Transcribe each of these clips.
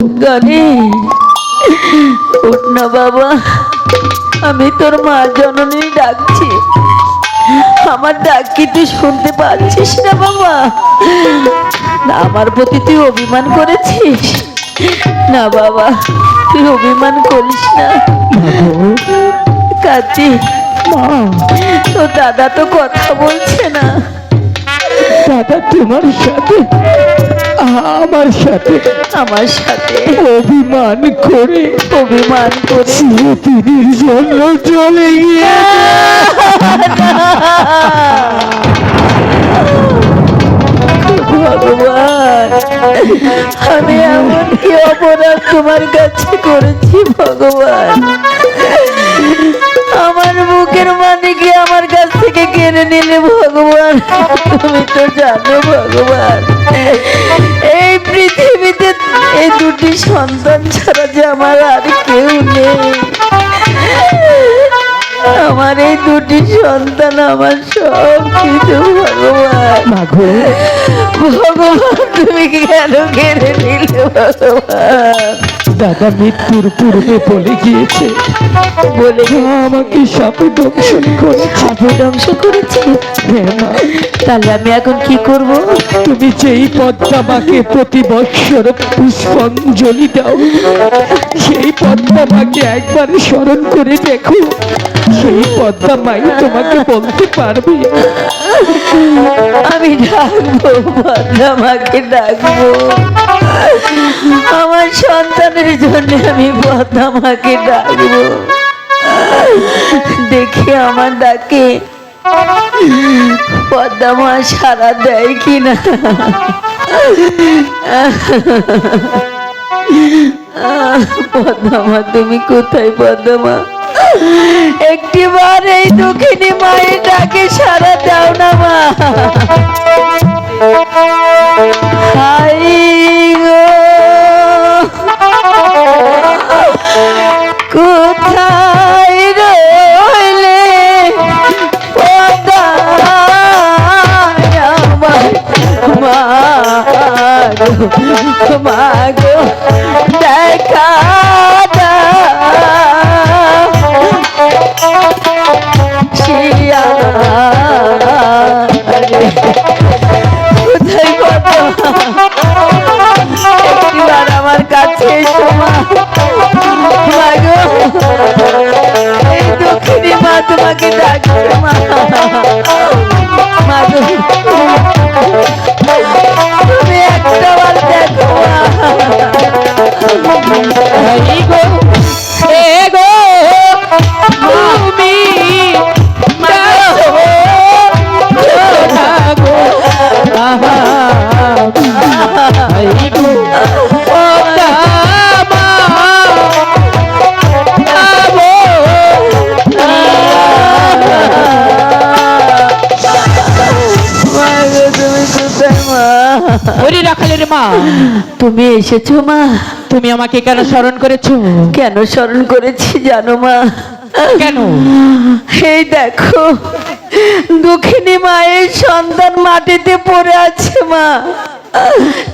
গানে উঠ না বাবা। আমি তোর মা জননী ডাকছি। আমার ডাক কি তুই শুনতে পাচ্ছিস না বাবা? না, আমার প্রতি তুই অভিমান করেছিস? না বাবা, তুই অভিমান করিস না। কাচি তো দাদা তো কথা বলছে না। দাদা তোমার সাথে আমার সাথে আমার সাথে অভিমান করে অভিমান করে চিরদিনের জন্য চলে গিয়ে ভগবান আমি এমন কি অপরাধ তোমার কাছে করেছি ভগবান? আমার বুকের মানে কি আমার কাছ থেকে কেড়ে নিলে ভগবান? তুমি তো জানো ভগবান। এই দুটি সন্তান ছাড়া যে আমার আর কেউ নেই। আমার এই দুটি সন্তান আমার সব কিছু ভগবান। ভগবান তুমি কেন কেড়ে নিলে ভগবান? দাদা মৃত্যুর পূর্বে বলে গিয়েছে। বলে আমাকে সাপে দংশন করে খাবে ধ্বংস করেছি। হ্যাঁ তাহলে আমি এখন কি করব? তুমি যেই পদ্মামাকে প্রতি বৎসর পুষ্পাঞ্জলি দাও সেই পদ্মামাকে একবার স্মরণ করে দেখো। সেই পদ্মামাই তোমাকে বলতে পারবে। আমি ডাকবো পদ্মামাকে ডাকবো। আমার সন্তানের জন্য আমি পদ্মামাকে ডাকবো। দেখি আমার ডাকে পদ্মামা সারা দেয় কিনা। পদ্মামা তুমি কোথায় পদ্মামা একটিবার এই দুঃখিনী মায়ের ডাকে সারা গো, মা গো দেখা শিয়া কোথায় একটিবার আমার কাছে এসো মা। মা গো, এই দক্ষিণী মা তোমাকে ডাকছে মা। মা ওরে রাখালের মা তুমি এসেছ মা তুমি আমাকে কেন স্মরণ করেছ? কেন স্মরণ করেছি জানো মা? কেন? এই দেখো দুঃখিনী মায়ের সন্তান মাটিতে পড়ে আছে মা।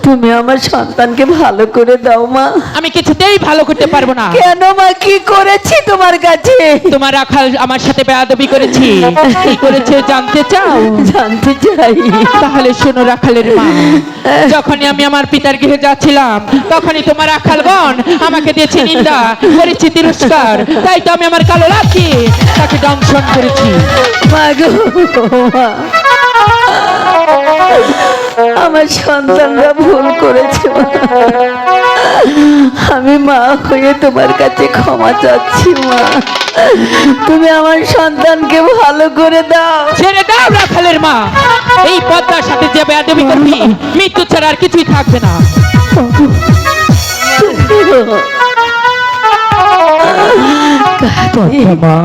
তুমি আমার সন্তানকে ভালো করে দাও মা। আমি কিছুতেই ভালো করতে পারব না। কেন মা কি করেছি তোমার কাছে? তোমার রাখাল আমার সাথে বেয়াদবি করেছি। কি করেছে জানতে চাও? জানতে চাই। তাহলে শোনো রাখালের মা। যখনই আমি আমার পিতার গৃহে যাচ্ছিলাম তখনই তোমার রাখালগণ আমাকে দিয়েছে নিন্দা করেছি তিরস্কার। তাই তো আমি আমার কালো লাঠি তাকে দংশন করেছি। মা গো। আমার সন্তানরা ভুল করেছে আমি মা হয়ে তোমার কাছে ক্ষমা চাচ্ছি মা। তুমি আমার সন্তানকে ভালো করে দাও। ছেড়ে দাও রাখালের মা। এই পদ্মার সাথে যে বেয়াদবি করবি মৃত্যু ছাড়া আর কিছুই থাকবে না। মা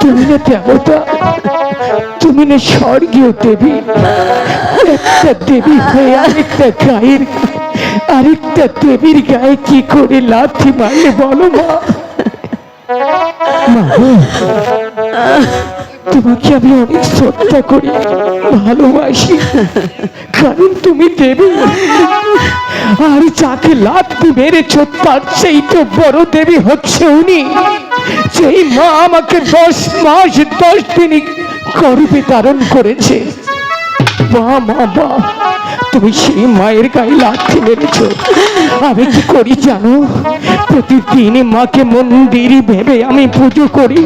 তুমি দেবতা তুমি না স্বর্গীয় দেবী। একটা দেবী হয়ে আরেকটা গায়ের আরেকটা দেবীর গায়ে কি করে লাথি মারলে বলো মা? তোমাকে আমি অনেক শ্রদ্ধা করি, ভালোবাসি। কারণ তুমি দেবী। আর যাকে লাত্তি মেরেছ, তার সেই তো বড় দেবী হচ্ছে উনি। সেই মা আমাকে দশ মাস, দশ দিন গর্ভে ধারণ করেছে। বা মা বা তুমি সেই মায়ের গায়ে লাথি মেরেছ। আমি কি করি জানো? প্রতিদিন মাকে মন্দির ভেবে আমি পুজো করি।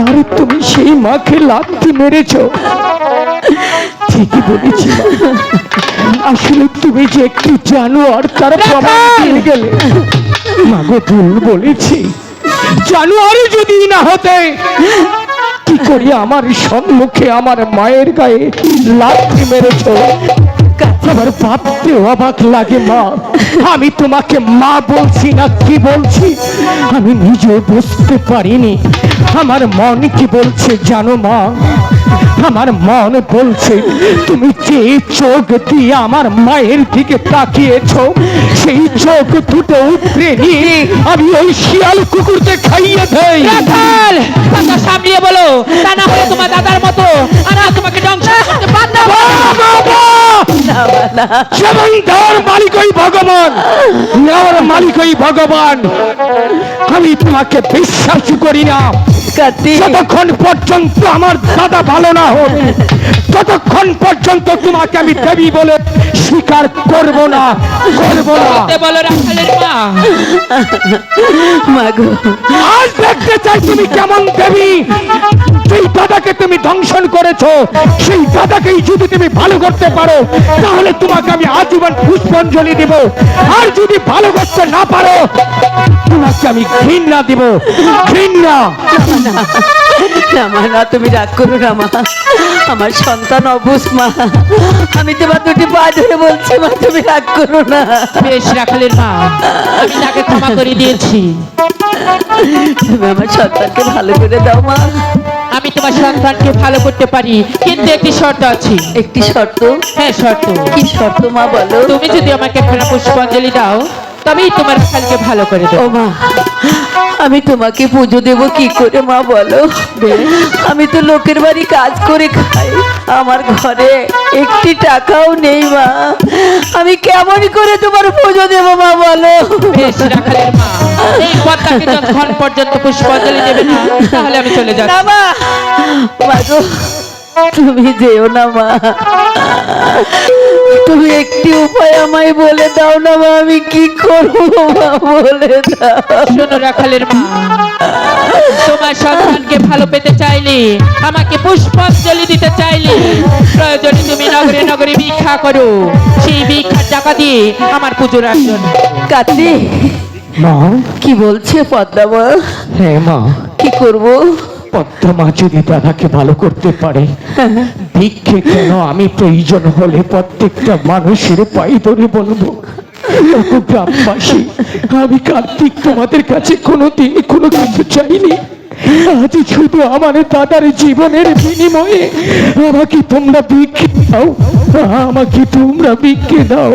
আর তুমি সেই মাকে লাথি মেরেছ। ঠিকই বলেছি আসলে তুমি যে একটু জানো আর তার প্রমাণ দিয়ে গেলে। মাগো ভুল বলেছি। জানুয়ারি যদি না হতে কি করি আমার সম্মুখে আমার মায়ের গায়ে লাথি মেরেছ। আমার ভাবতে অবাক লাগে মা। আমি তোমাকে মা বলছি না কি বলছি? আমি নিজেও বুঝতে পারিনি। আমার মন কি বলছে জানো মা? আমার মন বলছে, তুমি যে চোখ দিয়ে আমার মায়ের দিকে তাকিয়েছো, সেই চোখ দুটো উপরে নিয়ে আমি ওই শিয়াল কুকুরকে খাইয়ে দেই। যেমন দেওয়ার মালিকই ভগবান নেওয়ার মালিকই ভগবান। আমি তোমাকে বিশ্বাস করি না। যতক্ষণ পর্যন্ত আমার দাদা ভালো না হবে ততক্ষণ পর্যন্ত তোমাকে আমি দেবী বলে স্বীকার করব না করব না। সত্যি বলো রাখালের মা। মাগো আজ দেখতে চাই তুমি কেমন দেবী। সেই দাদাকে তুমি ধ্বংসন করেছ সেই দাদাকেই যদি তুমি ভালো করতে পারো তাহলে তোমাকে আমি আজীবন পুষ্পাঞ্জলি দেব। আর যদি ভালো করতে না পারো তোমাকে আমি ঘৃণা দিব। ঘৃণা! না তুমি রাগ করো রামা আমার সন্তান অবুস মা। আমি তোমার দুটি পা ধরে বলছি মা তুমি রাগ করো না। বেশ রাখালের মা। আমি তাকে ক্ষমা করে দিয়েছি। তুমি আমার সন্তানকে ভালো করে দাও মা। আমি তোমার সন্তানকে ভালো করতে পারি। কিন্তু একটি শর্ত আছে। একটি শর্ত? হ্যাঁ শর্ত। কি শর্ত মা বলো? তুমি যদি আমাকে একখানা পুষ্পাঞ্জলি দাও তবেই তোমার খালকে ভালো করে দেবো। মা আমি তোমাকে পুজো দেব কি করে মা বলো? আমি তো লোকের বাড়ি কাজ করে খাই। আমার ঘরে একটি টাকাও নেই মা। আমি কেমন করে তোমার পুজো দেব মা বলো? মা। এই পদ্মাকে যতক্ষণ পর্যন্ত পুষ্পাঞ্জলি দেবে না তাহলে আমি চলে যাচ্ছি। মা তুমি যেও না মা। তুমি একটি উপায় আমায় বলে দাও না মা আমি কি করব মা বলে দাও। শোনো রাখালের মা তোমার সন্তানকে ভালো পেতে চাইলে আমাকে পুষ্পাঞ্জলি দিতে চাইলে প্রয়োজনে তুমি নগরে নগরে ভিক্ষা করো। সেই ভিক্ষার টাকা দিয়ে আমার পুজোর আয়োজন। কার্তিক মা। কি বলছে পদ্মা মা? হ্যাঁ মা। কি করব? পদ্মা যদি দাদাকে ভালো করতে পারে ভিক্ষে কেন আমি প্রয়োজন হলে প্রত্যেকটা মানুষের পাই ধরে বলব? গ্রামবাসী আমি কার্তিক তোমাদের কাছে কোনোদিন কোনো কিছু চাইনি। আজ শুধু আমার দাদার জীবনের বিনিময়ে আমাকে তোমরা বিক্ষে দাও। আমাকে তোমরা বিক্ষে দাও।